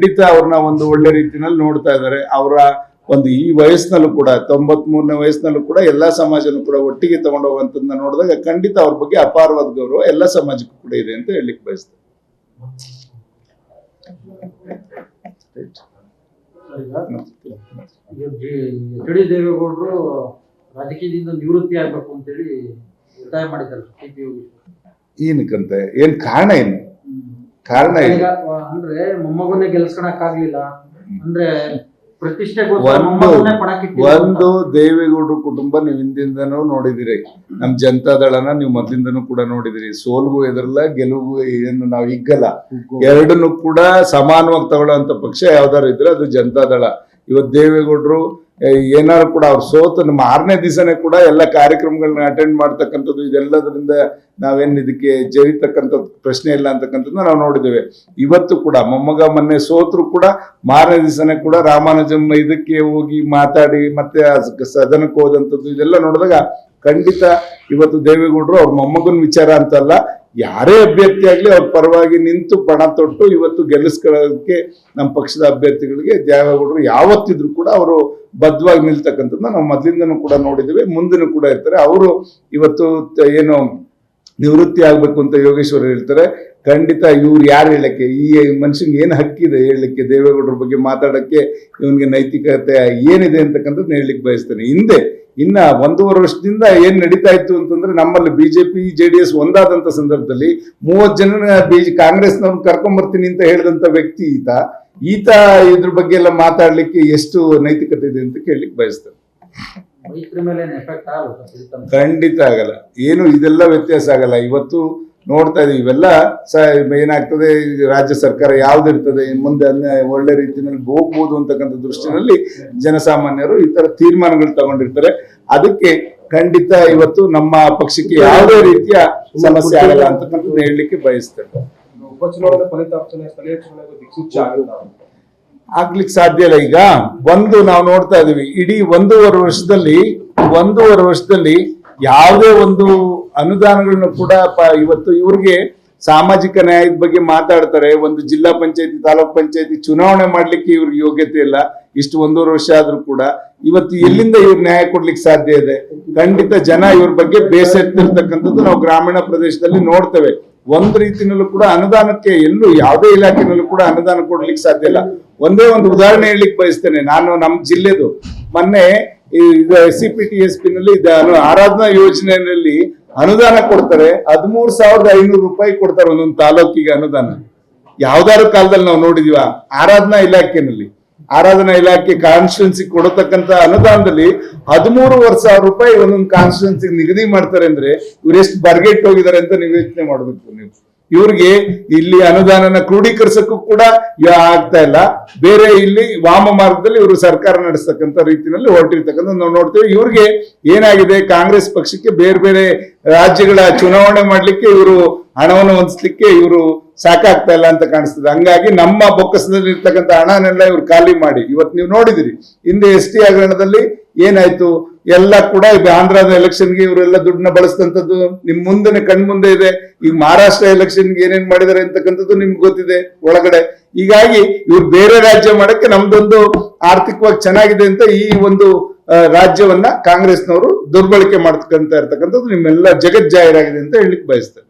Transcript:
ಖಂಡಿತ ಅವ್ರನ್ನ ಒಂದು ಒಳ್ಳೆ ರೀತಿನಲ್ಲಿ ನೋಡ್ತಾ ಇದ್ದಾರೆ. ಅವರ ಒಂದು ಈ ವಯಸ್ಸಿನಲ್ಲೂ ಕೂಡ ತೊಂಬತ್ ಮೂರನೇ ವಯಸ್ಸಿನಲ್ಲೂ ಕೂಡ ಎಲ್ಲಾ ಸಮಾಜನೂ ಕೂಡ ಒಟ್ಟಿಗೆ ತಗೊಂಡು ಹೋಗುವಂತದನ್ನ ನೋಡಿದಾಗ ಖಂಡಿತ ಅವ್ರ ಬಗ್ಗೆ ಅಪಾರವಾದ ಗೌರವ ಎಲ್ಲ ಸಮಾಜಕ್ಕೂ ಕೂಡ ಇದೆ ಅಂತ ಹೇಳಲಿಕ್ಕೆ ಬಯಸ್ತೇನೆ. ಎಚ್ ಡಿ ದೇವೇಗೌಡರು ರಾಜಕೀಯದಿಂದ ನಿವೃತ್ತಿ ಆಗ್ಬೇಕು ಅಂತೇಳಿ ಒತ್ತಾಯ ಮಾಡಿದ್ದಾರೆ ಏನಕ್ಕಂತೆ ಏನ್ ಕಾರಣ ಏನು? ಕಾರಣ ಈಗ ಅಂದ್ರೆ ಮೊಮ್ಮಗನ್ನೇ ಗೆಲ್ಸ್ಕೊಳಕ್ ಆಗ್ಲಿಲ್ಲ ಅಂದ್ರೆ ಒಂದು- ದೇವೇಗೌಡರು ಕುಟುಂಬ ನೀವು ಹಿಂದಿಂದನೂ ನೋಡಿದಿರಿ. ನಮ್ ಜನತಾದಳನ ನೀವು ಮೊದ್ಲಿಂದನೂ ಕೂಡ ನೋಡಿದಿರಿ. ಸೋಲ್ಗೂ ಎದರಲ್ಲ ಗೆಲುವು ಏನು ನಾವು ಹಿಗ್ಗಲ್ಲ. ಎರಡನ್ನು ಕೂಡ ಸಮಾನವಾಗಿ ತಗೊಳ್ಳೋಂತ ಪಕ್ಷ ಯಾವ್ದಾರು ಇದ್ರೆ ಅದು ಜನತಾದಳ ಇವತ್ತು ದೇವೇಗೌಡರು ಏನಾದ್ರು ಕೂಡ ಅವ್ರು ಸೋತು ನಮ್ಮ ಆರನೇ ದಿವಸನೇ ಕೂಡ ಎಲ್ಲ ಕಾರ್ಯಕ್ರಮಗಳನ್ನ ಅಟೆಂಡ್ ಮಾಡ್ತಕ್ಕಂಥದ್ದು ಇದೆಲ್ಲದರಿಂದ ನಾವೇನು ಇದಕ್ಕೆ ಜರಿತಕ್ಕಂಥ ಪ್ರಶ್ನೆ ಇಲ್ಲ ಅಂತಕ್ಕಂಥದ್ದು ನಾವು ನೋಡಿದ್ದೇವೆ. ಇವತ್ತು ಕೂಡ ಮೊಮ್ಮಗ ಮೊನ್ನೆ ಸೋತರು ಕೂಡ ಮಾರನೇ ದಿವಸನೇ ಕೂಡ ರಾಮಾನುಜಂ ಇದಕ್ಕೆ ಹೋಗಿ ಮಾತಾಡಿ ಮತ್ತೆ ಸದನಕ್ಕೆ ಹೋದಂಥದ್ದು ಇದೆಲ್ಲ ನೋಡಿದಾಗ ಖಂಡಿತ ಇವತ್ತು ದೇವೇಗೌಡರು ಅವ್ರ ಮೊಮ್ಮಗನ ವಿಚಾರ ಅಂತಲ್ಲ ಯಾರೇ ಅಭ್ಯರ್ಥಿ ಆಗಲಿ ಅವ್ರ ಪರವಾಗಿ ನಿಂತು ಪಣ ತೊಟ್ಟು ಇವತ್ತು ಗೆಲ್ಲಿಸ್ಕೊಳ್ಳೋದಕ್ಕೆ ನಮ್ಮ ಪಕ್ಷದ ಅಭ್ಯರ್ಥಿಗಳಿಗೆ ದೇವೇಗೌಡರು ಯಾವತ್ತಿದ್ರು ಕೂಡ ಅವರು ಬದ್ಧವಾಗಿ ನಿಲ್ತಕ್ಕಂಥದ್ದು ನಾವು ಮೊದಲಿಂದನೂ ಕೂಡ ನೋಡಿದ್ದೇವೆ, ಮುಂದಿನೂ ಕೂಡ ಇರ್ತಾರೆ. ಅವರು ಇವತ್ತು ಏನು ನಿವೃತ್ತಿ ಆಗಬೇಕು ಅಂತ ಯೋಗೇಶ್ವರ ಹೇಳ್ತಾರೆ. ಖಂಡಿತ ಇವ್ರು ಯಾರು ಹೇಳಕ್ಕೆ? ಈ ಮನುಷ್ಯನ್ ಏನು ಹಕ್ಕಿದೆ ಹೇಳಲಿಕ್ಕೆ? ದೇವೇಗೌಡರ ಬಗ್ಗೆ ಮಾತಾಡೋಕ್ಕೆ ಇವನಿಗೆ ನೈತಿಕತೆ ಏನಿದೆ ಅಂತಕ್ಕಂಥದ್ದು ಹೇಳಲಿಕ್ಕೆ ಬಯಸ್ತೇನೆ. ಹಿಂದೆ ಇನ್ನ ಒಂದೂವರೆ ವರ್ಷದಿಂದ ಏನ್ ನಡೀತಾ ಇತ್ತು ಅಂತಂದ್ರೆ ನಮ್ಮಲ್ಲಿ ಬಿಜೆಪಿ ಜೆ ಡಿ ಎಸ್ ಒಂದಾದಂತ ಸಂದರ್ಭದಲ್ಲಿ ಮೂವತ್ ಜನ ಬಿಜೆ ಕಾಂಗ್ರೆಸ್ನವ್ರನ್ನ ಕರ್ಕೊಂಬರ್ತೀನಿ ಅಂತ ಹೇಳಿದಂತ ವ್ಯಕ್ತಿ ಈತ. ಈತ ಇದ್ರ ಬಗ್ಗೆ ಎಲ್ಲ ಮಾತಾಡ್ಲಿಕ್ಕೆ ಎಷ್ಟು ನೈತಿಕತೆ ಇದೆ ಅಂತ ಕೇಳಲಿಕ್ಕೆ ಬಯಸ್ತೇನೆ. ಖಂಡಿತ ಆಗಲ್ಲ. ಏನು ಇದೆಲ್ಲ ವ್ಯತ್ಯಾಸ ಆಗಲ್ಲ. ಇವತ್ತು ನೋಡ್ತಾ ಇದೀವಿ. ಇವೆಲ್ಲ ಸ ಏನಾಗ್ತದೆ ರಾಜ್ಯ ಸರ್ಕಾರ ಯಾವ್ದಿರ್ತದೆ ಮುಂದೆ ಒಳ್ಳೆ ರೀತಿಯಲ್ಲಿ ಹೋಗ್ಬೋದು ಅಂತಕ್ಕಂಥ ದೃಷ್ಟಿನಲ್ಲಿ ಜನಸಾಮಾನ್ಯರು ಈ ತರ ತೀರ್ಮಾನಗಳು ತಗೊಂಡಿರ್ತಾರೆ. ಅದಕ್ಕೆ ಖಂಡಿತ ಇವತ್ತು ನಮ್ಮ ಪಕ್ಷಕ್ಕೆ ಯಾವುದೇ ರೀತಿಯ ಸಮಸ್ಯೆ ಆಗಲ್ಲ ಅಂತಕ್ಕಂಥದ್ದು ಹೇಳಲಿಕ್ಕೆ ಬಯಸ್ತೇವೆ. ಉಪಚುನಾವಣೆ ಫಲಿತಾಂಶನೇ ಸ್ಥಳೀಯ ಚುನಾವಣೆಗೂ ದಿಕ್ಸೂಚಿ ಆಗುತ್ತಾ ಆಗ್ಲಿಕ್ಕೆ ಸಾಧ್ಯ ಇಲ್ಲ ಈಗ. ಒಂದು ನಾವು ನೋಡ್ತಾ ಇದೀವಿ. ಇಡೀ ಒಂದೂವರೆ ವರ್ಷದಲ್ಲಿ ಒಂದೂವರೆ ವರ್ಷದಲ್ಲಿ ಯಾವುದೇ ಒಂದು ಅನುದಾನಗಳನ್ನ ಕೂಡ ಇವತ್ತು ಇವ್ರಿಗೆ ಸಾಮಾಜಿಕ ನ್ಯಾಯದ ಬಗ್ಗೆ ಮಾತಾಡ್ತಾರೆ. ಒಂದು ಜಿಲ್ಲಾ ಪಂಚಾಯತಿ, ತಾಲೂಕ್ ಪಂಚಾಯತಿ ಚುನಾವಣೆ ಮಾಡ್ಲಿಕ್ಕೆ ಇವ್ರಿಗೆ ಯೋಗ್ಯತೆ ಇಲ್ಲ. ಇಷ್ಟು ಒಂದೂವರೆ ವರ್ಷ ಆದ್ರೂ ಕೂಡ ಇವತ್ತು ಎಲ್ಲಿಂದ ಇವ್ರ ನ್ಯಾಯ ಕೊಡ್ಲಿಕ್ಕೆ ಸಾಧ್ಯ ಇದೆ? ಖಂಡಿತ ಜನ ಇವ್ರ ಬಗ್ಗೆ ಬೇಸತ್ತಿರ್ತಕ್ಕಂಥದ್ದು ನಾವು ಗ್ರಾಮೀಣ ಪ್ರದೇಶದಲ್ಲಿ ನೋಡ್ತೇವೆ. ಒಂದ್ ರೀತಿನಲ್ಲೂ ಕೂಡ ಅನುದಾನಕ್ಕೆ ಎಲ್ಲೂ ಯಾವುದೇ ಇಲಾಖೆನಲ್ಲೂ ಕೂಡ ಅನುದಾನ ಕೊಡ್ಲಿಕ್ಕೆ ಸಾಧ್ಯ ಇಲ್ಲ. ಒಂದೇ ಒಂದು ಉದಾಹರಣೆ ಹೇಳಲಿಕ್ಕೆ ಬಯಸ್ತೇನೆ. ನಾನು ನಮ್ಮ ಜಿಲ್ಲೆದು ಮೊನ್ನೆ S C P T S P ನಲ್ಲಿ ಆರಾಧನಾ ಯೋಜನೆಯಲ್ಲಿ ಅನುದಾನ ಕೊಡ್ತಾರೆ, ಹದಿಮೂರು ಸಾವಿರದ ಐನೂರು ರೂಪಾಯಿ ಕೊಡ್ತಾರೆ ಒಂದೊಂದು ತಾಲೂಕಿಗೆ ಅನುದಾನ. ಯಾವ್ದಾದ್ರು ಕಾಲದಲ್ಲಿ ನಾವು ನೋಡಿದೀವ, ಆರಾಧನಾ ಇಲಾಖೆನಲ್ಲಿ, ಆರಾಧನಾ ಇಲಾಖೆ ಕಾನ್ಸ್ಟಿಟ್ಯೂನ್ಸಿ ಕೊಡತಕ್ಕಂತ ಅನುದಾನದಲ್ಲಿ ಹದಿಮೂರುವರೆ ಸಾವಿರ ರೂಪಾಯಿ ಒಂದೊಂದು ಕಾನ್ಸ್ಟಿಟ್ಯೂನ್ಸಿ ನಿಗದಿ ಮಾಡ್ತಾರೆ ಅಂದ್ರೆ ಇವ್ರೆಷ್ಟು ಬರ್ಗೆಟ್ ಹೋಗಿದ್ದಾರೆ ಅಂತ ನೀವು ಯೋಚನೆ ಮಾಡ್ಬೇಕು ನೀವು. ಇವ್ರಿಗೆ ಇಲ್ಲಿ ಅನುದಾನನ ಕ್ರೋಢೀಕರಿಸಕ್ಕೂ ಕೂಡ ಆಗ್ತಾ ಇಲ್ಲ. ಬೇರೆ ಇಲ್ಲಿ ವಾಮ ಮಾರ್ಗದಲ್ಲಿ ಇವರು ಸರ್ಕಾರ ನಡೆಸ್ತಕ್ಕಂಥ ರೀತಿಯಲ್ಲಿ ಹೊರಟಿರ್ತಕ್ಕಂಥ ನಾವು ನೋಡ್ತೇವೆ. ಇವ್ರಿಗೆ ಏನಾಗಿದೆ? ಕಾಂಗ್ರೆಸ್ ಪಕ್ಷಕ್ಕೆ ಬೇರೆ ಬೇರೆ ರಾಜ್ಯಗಳ ಚುನಾವಣೆ ಮಾಡ್ಲಿಕ್ಕೆ ಇವರು ಹಣವನ್ನು ಹೊಂದಿಸ್ಲಿಕ್ಕೆ ಇವರು ಸಾಕಾಗ್ತಾ ಇಲ್ಲ ಅಂತ ಕಾಣಿಸ್ತದೆ. ಹಂಗಾಗಿ ನಮ್ಮ ಬೊಕ್ಕಸದಲ್ಲಿ ಇರ್ತಕ್ಕಂಥ ಹಣನೆಲ್ಲ ಇವ್ರು ಖಾಲಿ ಮಾಡಿ. ಇವತ್ತು ನೀವು ನೋಡಿದಿರಿ. ಹಿಂದೆ ಎಸ್ ಟಿ ಹಗರಣದಲ್ಲಿ ಏನಾಯ್ತು? ಎಲ್ಲ ಕೂಡ ಆಂಧ್ರದ ಎಲೆಕ್ಷನ್ಗೆ ಇವರೆಲ್ಲ ದುಡ್ಡನ್ನ ಬಳಸಿದಂಥದ್ದು ನಿಮ್ ಮುಂದೆ ಕಣ್ಮುಂದೆ ಇದೆ. ಈಗ ಮಹಾರಾಷ್ಟ್ರ ಎಲೆಕ್ಷನ್ಗೆ ಏನೇನ್ ಮಾಡಿದ್ದಾರೆ ಅಂತಕ್ಕಂಥದ್ದು ನಿಮ್ಗೆ ಗೊತ್ತಿದೆ ಒಳಗಡೆ. ಹೀಗಾಗಿ ಇವ್ರು ಬೇರೆ ರಾಜ್ಯ ಮಾಡಕ್ಕೆ ನಮ್ದೊಂದು ಆರ್ಥಿಕವಾಗಿ ಚೆನ್ನಾಗಿದೆ ಅಂತ ಈ ಒಂದು ರಾಜ್ಯವನ್ನ ಕಾಂಗ್ರೆಸ್ನವರು ದುರ್ಬಳಕೆ ಮಾಡ್ತಕ್ಕಂತ ಇರ್ತಕ್ಕಂಥದ್ದು ನಿಮ್ಮೆಲ್ಲ ಜಗಜ್ಜಾಹೀರಾಗಿದೆ ಅಂತ ಹೇಳಲಿಕ್ಕೆ ಬಯಸ್ತೇನೆ.